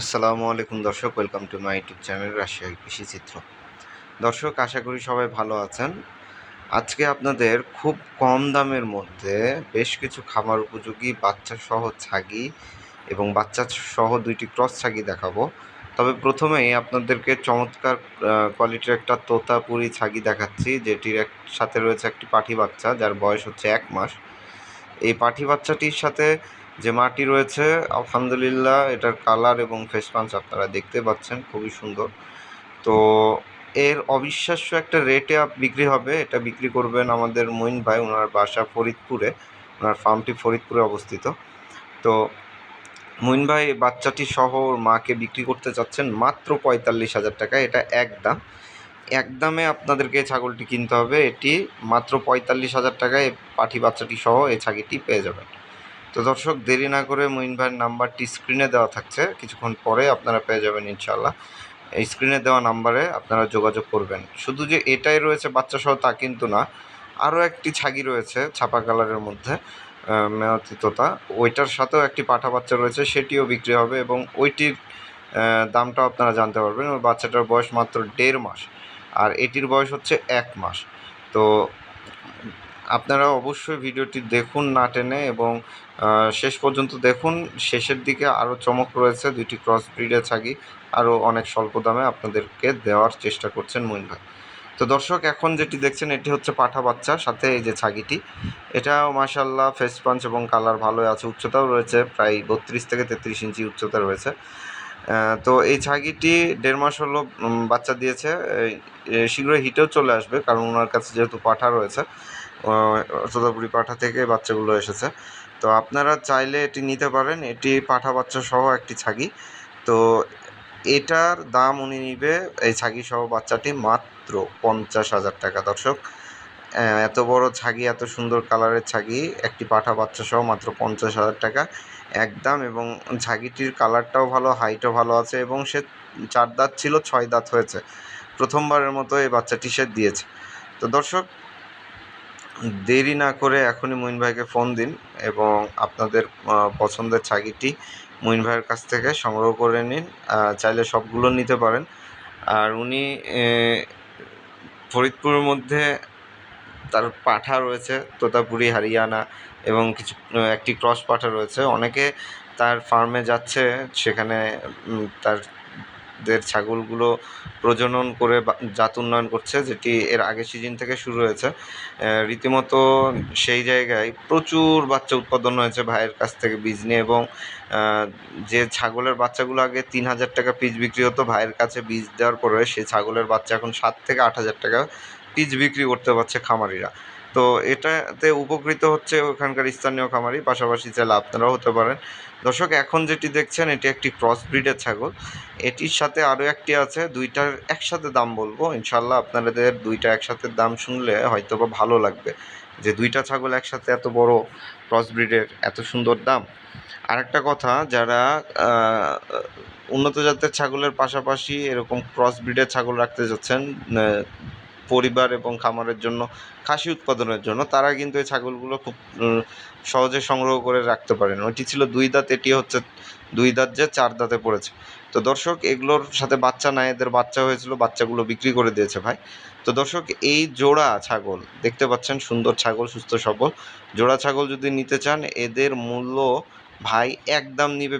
আসসালামু আলাইকুম দর্শক welcome to my YouTube channel রাশিয়ার কৃষি চিত্র। দর্শক, আশা করি সবাই ভালো আছেন। আজকে আপনাদের খুব কম দামের মধ্যে বেশ কিছু খামার উপযোগী বাচ্চা সহ ছাগি এবং বাচ্চা সহ দুইটি ক্রস ছাগি দেখাবো। তবে প্রথমেই আপনাদেরকে চমৎকার কোয়ালিটির একটা তোতাপুরি ছাগি দেখাচ্ছি, যেটির এক, সাথে রয়েছে একটি পাঠি বাচ্চা, যার বয়স হচ্ছে এক মাস। এই পাঠি বাচ্চাটির সাথে যে মাটি রয়েছে, আলহামদুলিল্লাহ, এটার কালার এবং ফেস পাঞ্চ আপনারা দেখতে পাচ্ছেন, খুবই সুন্দর। তো এর অবিশ্বাস্য একটা রেটে বিক্রি হবে, এটা বিক্রি করবেন আমাদের মঈন ভাই ওনার বাসা ফরিদপুরে ওনার ফার্মটি ফরিদপুরে অবস্থিত। তো মঈন ভাই, বাচ্চাটি সহ মাকে বিক্রি করতে চাচ্ছেন মাত্র পঁয়তাল্লিশ হাজার টাকা, এটা এক দাম। এক দামে আপনাদেরকে ছাগলটি কিনতে হবে, এটি মাত্র পঁয়তাল্লিশ হাজার টাকায় পাঠি বাচ্চাটি সহ এই ছাগিটি পেয়ে যাবেন। তো দর্শক, দেরি না করে মঈন ভাইয়ের নাম্বারটি স্ক্রিনে দেওয়া থাকছে। কিছুক্ষণ পরে আপনারা পেয়ে যাবেন ইনশাল্লাহ এই স্ক্রিনে দেওয়া নাম্বারে আপনারা যোগাযোগ করবেন। শুধু যে এটাই রয়েছে বাচ্চা সহ তা কিন্তু না, আরও একটি ছাগি রয়েছে ছাপা কালারের মধ্যে মেয়তি তোতা। ওইটার সাথেও একটি পাঠা বাচ্চা রয়েছে, সেটিও বিক্রি হবে এবং ওইটির দামটাও আপনারা জানতে পারবেন। ওই বাচ্চাটার বয়স মাত্র দেড় মাস, আর এটির বয়স হচ্ছে এক মাস। তো আপনারা অবশ্যই ভিডিওটি দেখুন না টেনে এবং শেষ পর্যন্ত দেখুন। শেষের দিকে আরও চমক রয়েছে, দুইটি ক্রস ব্রিডের ছাগি আরও অনেক স্বল্প দামে আপনাদেরকে দেওয়ার চেষ্টা করছেন মইন ভাই। তো দর্শক, এখন যেটি দেখছেন, এটি হচ্ছে পাঠা বাচ্চা, সাথে এই যে ছাগিটি। এটাও মাসাল্লাহ ফেস পাঞ্চ এবং কালার ভালোই আছে, উচ্চতাও রয়েছে, প্রায় বত্রিশ থেকে তেত্রিশ ইঞ্চি উচ্চতা রয়েছে। তো এই ছাগিটি দেড় মাস হলো বাচ্চা দিয়েছে। শীঘ্রই হিটেও চলে আসবে, কারণ ওনার কাছে যেহেতু পাঠা রয়েছে সোদাপুরি পাঠা থেকে বাচ্চাগুলো এসেছে। তো আপনারা চাইলে এটি নিতে পারেন, এটি পাঠা বাচ্চা সহ একটি ছাগি। তো এটার দাম উনি নিবে, এই ছাগি সহ বাচ্চাটি মাত্র পঞ্চাশ হাজার টাকা, দর্শক। এত বড় ছাগি, এত সুন্দর কালারের ছাগি, একটি পাঠা বাচ্চা সহ মাত্র পঞ্চাশ হাজার টাকা, একদম। এবং ছাগিটির কালারটাও ভালো, হাইটও ভালো আছে এবং সে চার দাঁত ছিল, ছয় দাঁত হয়েছে। প্রথমবারের মতো এই বাচ্চাটি সে দিয়েছে। তো দর্শক, দেরি না করে এখনই মঈন ভাইকে ফোন দিন এবং আপনাদের পছন্দের ছাগিটি মঈন ভাইয়ের কাছ থেকে সংগ্রহ করে নিন চাইলে সবগুলো নিতে পারেন। আর উনি ফরিদপুরের মধ্যে তার পাঠা রয়েছে, তোতাপুরি, হারিয়ানা এবং কিছু একটি ক্রস পাঠা রয়েছে। অনেকে তার ফার্মে যাচ্ছে, সেখানে তার দের ছাগলগুলো প্রজনন করে জাত উন্নয়ন করছে, যেটি এর আগের সিজন থেকে শুরু হয়েছে। রীতিমতো সেই জায়গায় প্রচুর বাচ্চা উৎপাদন হয়েছে ভাইয়ের কাছ থেকে বীজ নিয়ে এবং যে ছাগলের বাচ্চাগুলো আগে তিন হাজার টাকা পিস বিক্রি হতো, ভাইয়ের কাছে বীজ দেওয়ার পরে সেই ছাগলের বাচ্চা এখন সাত থেকে আট হাজার টাকা পিস বিক্রি করতে পারছে খামারিরা। তো এটাতে উপকৃত হচ্ছে ওখানকার স্থানীয় খামারি, পাশাপাশি চাইলে আপনারাও হতে পারেন। দর্শক, এখন যেটি দেখছেন, এটি একটি ক্রস ব্রিডের ছাগল। এটির সাথে আরও একটি আছে, দুইটার একসাথে দাম বলব। ইনশাল্লাহ আপনাদের দুইটা একসাথে দাম শুনলে হয়তো বা ভালো লাগবে। যে দুইটা ছাগল একসাথে এত বড় ক্রস ব্রিডের এত সুন্দর দাম। আরেকটা কথা, যারা উন্নত জাতের ছাগলের পাশাপাশি এরকম ক্রস ব্রিডের ছাগল রাখতে যাচ্ছেন পরিবার এবং খামারের জন্য, খাসি উৎপাদনের জন্য, তারা কিন্তু এই ছাগলগুলো খুব সহজে সংগ্রহ করে রাখতে পারেন। ওইটি ছিল দুই দাঁত, এটি হচ্ছে দুই দাঁত যে চার দাঁতে পড়েছে। তো দর্শক, এগুলোর সাথে বাচ্চা নাই, এদের বাচ্চা হয়েছিল, বাচ্চাগুলো বিক্রি করে দিয়েছে ভাই। তো দর্শক, এই জোড়া ছাগল, দেখতে পাচ্ছেন সুন্দর ছাগল, সুস্থ সবল। জোড়া ছাগল যদি নিতে চান, এদের মূল্য ভাই একদম নিবে